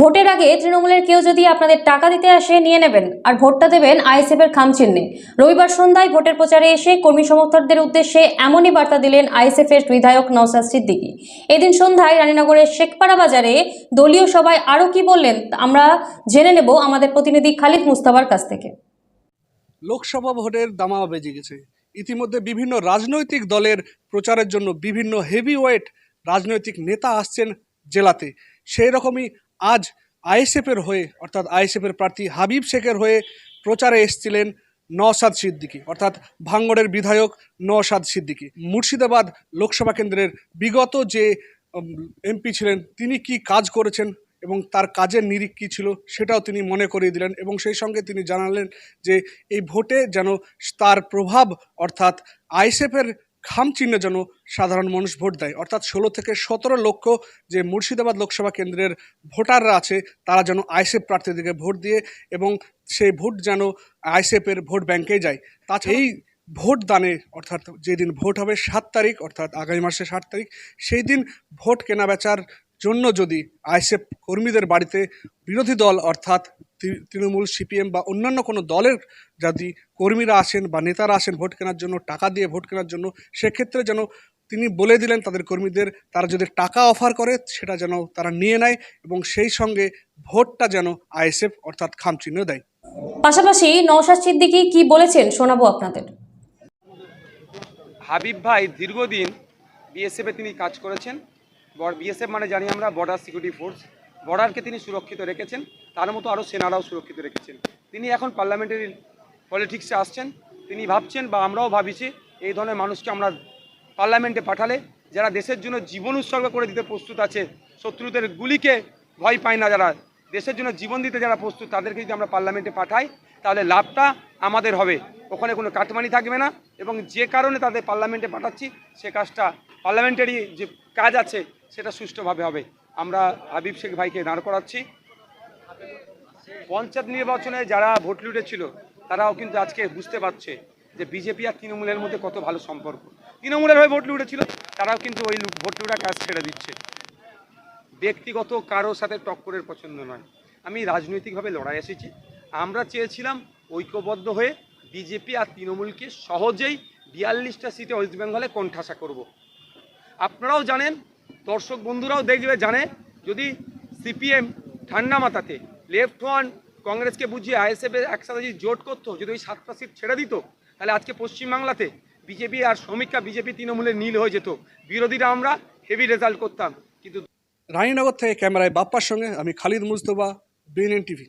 ভোটের আগে তৃণমূলের কেউ যদি আপনাদের টাকা দিতে আসে, নিয়ে নেবেন। আর ভোটটা দেবেন আইএসএফ এর খাম চিহ্নে রবিবার সন্ধ্যায় ভোটের প্রচারে এসে কর্মী সমর্থকদের উদ্দেশ্যে এমনই বার্তা দিলেন আইএসএফ এর বিধায়ক নওসাদ সিদ্দিকী। এদিন সন্ধ্যায় রানীনগরের শেখপাড়া বাজারে দলীয় সভায় আরও কি বললেন, আমরা জেনে নেব আমাদের প্রতিনিধি খালিদ মুস্তাফার কাছ থেকে। লোকসভা ভোটের দামা বেজে গেছে। ইতিমধ্যে বিভিন্ন রাজনৈতিক দলের প্রচারের জন্য বিভিন্ন হেভিওয়েট রাজনৈতিক নেতা আসছেন জেলাতে। সেই রকমই আজ আইএসএফের হয়ে, অর্থাৎ আইএসএফের প্রার্থী হাবিব শেখের হয়ে প্রচারে এসেছিলেন নওশাদ সিদ্দিকী, অর্থাৎ ভাঙ্গড়ের বিধায়ক নওশাদ সিদ্দিকী। মুর্শিদাবাদ লোকসভা কেন্দ্রের বিগত যে এমপি ছিলেন, তিনি কি কাজ করেছেন এবং তার কাজের নিরিখ কী ছিল সেটাও তিনি মনে করিয়ে দিলেন এবং সেই সঙ্গে তিনি জানালেন যে, এই ভোটে যেন তার প্রভাব, অর্থাৎ আইএসএফের খাম চিহ্নে যেন সাধারণ মানুষ ভোট দেয়। অর্থাৎ ষোলো থেকে সতেরো লক্ষ যে মুর্শিদাবাদ লোকসভা কেন্দ্রের ভোটাররা আছে, তারা যেন আইএসএফ প্রার্থীদেরকে ভোট দিয়ে এবং সেই ভোট যেন আইএসএফের ভোট ব্যাংকে যায়। তাছাড়া এই ভোট দানে অর্থাৎ যেদিন ভোট হবে সাত তারিখ, অর্থাৎ আগামী মাসে সাত তারিখ, সেই দিন ভোট কেনাবেচার জন্য যদি আইএসএফ কর্মীদের বাড়িতে বিরোধী দল, অর্থাৎ তৃণমূল সিপিএম বা অন্যান্য কোনো দলের যদি কর্মীরা আসেন বা নেতারা আসেন ভোট কেনার জন্য টাকা দিয়ে ভোট কেনার জন্য সেক্ষেত্রে যেন তিনি বলে দিলেন তাদের কর্মীদের তারা যদি টাকা অফার করে সেটা যেন তারা নিয়ে নেয় এবং সেই সঙ্গে ভোটটা যেন আইএসএফ অর্থাৎ খামচিহ্ন দেয়। পাশাপাশি নওশাদ সিদ্দিকী কি বলেছেন শোনাবো আপনাদের। হাবিব ভাই দীর্ঘদিন বিএসএফে তিনি কাজ করেছেন। বিএসএফ মানে জানি আমরা বর্ডার সিকিউরিটি ফোর্স বর্ডারকে তিনি সুরক্ষিত রেখেছেন, তার মতো আরও সেনারাও সুরক্ষিত রেখেছেন। তিনি এখন পার্লামেন্টারি পলিটিক্সে আসছেন, তিনি ভাবছেন বা আমরাও ভাবিছি এই ধরনের মানুষকে আমরা পার্লামেন্টে পাঠালে যারা দেশের জন্য জীবন উৎসর্গ করে দিতে প্রস্তুত আছে, শত্রুদের গুলিকে ভয় পায় না যারা, দেশের জন্য জীবন দিতে যারা প্রস্তুত, তাদেরকে যদি আমরা পার্লামেন্টে পাঠাই, তাহলে লাভটা আমাদের হবে। ওখানে কোনো কাটমানি থাকবে না এবং যে কারণে তাদের পার্লামেন্টে পাঠাচ্ছি, সে কাজটা পার্লামেন্টারি যে কাজ আছে, সেটা সুষ্ঠুভাবে হবে। আমরা হাবিব শেখ ভাইকে দাঁড় করাচ্ছি। পঞ্চায়েত নির্বাচনে যারা ভোট লুটেছিল, তারাও কিন্তু আজকে বুঝতে পারছে যে বিজেপি আর তৃণমূলের মধ্যে কত ভালো সম্পর্ক। তৃণমূলের হয়ে ভোট লুটেছিল, তারাও কিন্তু ওই ভোট লুটা কাজ ছেড়ে দিচ্ছে। ব্যক্তিগত কারোর সাথে টক্করের পছন্দ নয়। আমি রাজনৈতিকভাবে লড়াই এসেছি। আমরা চেয়েছিলাম ঐক্যবদ্ধ হয়ে বিজেপি আর তৃণমূলকে সহজেই বিয়াল্লিশটা সিটে ওয়েস্ট বেঙ্গলে কোণঠাসা করব। আপনারাও জানেন দর্শক বন্ধুরাও দেখবে, জানে, যদি সিপিএম ঠান্ডা মাথাতে লেফট ওয়ান কংগ্রেসকে বুঝিয়ে আইএসএফের একসাথে যদি জোট করতো, যদি ওই সাতটা সিট ছেড়ে দিত, তাহলে আজকে পশ্চিমবাংলাতে বিজেপি আর সমীক্ষা বিজেপি তৃণমূলের নীল হয়ে যেত। বিরোধীরা আমরা হেভি রেজাল্ট করতাম, কিন্তু রানীনগর থেকে ক্যামেরায় বাপ্পার সঙ্গে আমি খালিদ মুস্তফা বিএনএন টিভি